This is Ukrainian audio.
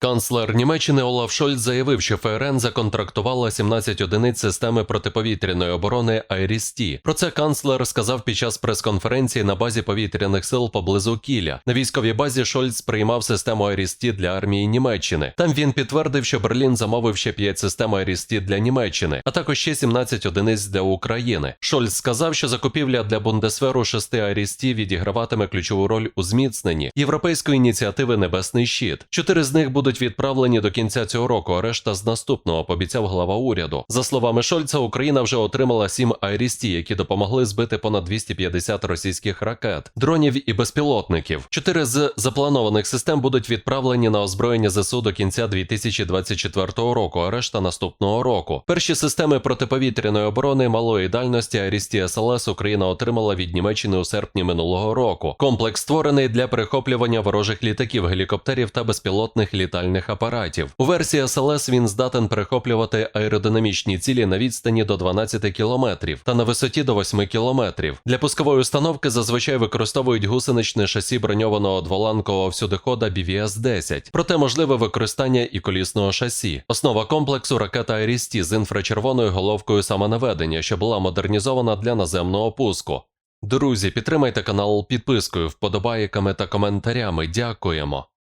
Канцлер Німеччини Олаф Шольц заявив, що ФРН законтрактувала 17 одиниць системи протиповітряної оборони Айріс-Ті. Про це канцлер сказав під час прес-конференції на базі повітряних сил поблизу Кіля. На військовій базі Шольц приймав систему Айріс-Ті для армії Німеччини. Там він підтвердив, що Берлін замовив ще 5 систем Айріс-Ті для Німеччини, а також ще 17 одиниць для України. Шольц сказав, що закупівля для Бундесверу 6 Айріс-Ті відіграватиме ключову роль у зміцненні європейської ініціативи Небесний щит. Чотири з них будуть відправлені до кінця цього року, а решта з наступного, пообіцяв глава уряду. За словами Шольца, Україна вже отримала сім Айріс-Ті, які допомогли збити понад 250 російських ракет, дронів і безпілотників. Чотири з запланованих систем будуть відправлені на озброєння ЗСУ до кінця 2024 року, а решта наступного року. Перші системи протиповітряної оборони малої дальності Айріс-Ті СЛС Україна отримала від Німеччини у серпні минулого року. Комплекс створений для перехоплювання ворожих літаків, гелікоптерів та безпілотних літальних апаратів. У версії СЛС він здатен перехоплювати аеродинамічні цілі на відстані до 12 кілометрів та на висоті до 8 кілометрів. Для пускової установки зазвичай використовують гусеничне шасі броньованого дволанкового всюдихода BVS-10. Проте можливе використання і колісного шасі. Основа комплексу ракета Айріс-Ті з інфрачервоною головкою самонаведення, що була модернізована для наземного пуску. Друзі, підтримайте канал підпискою, вподобайками та коментарями. Дякуємо.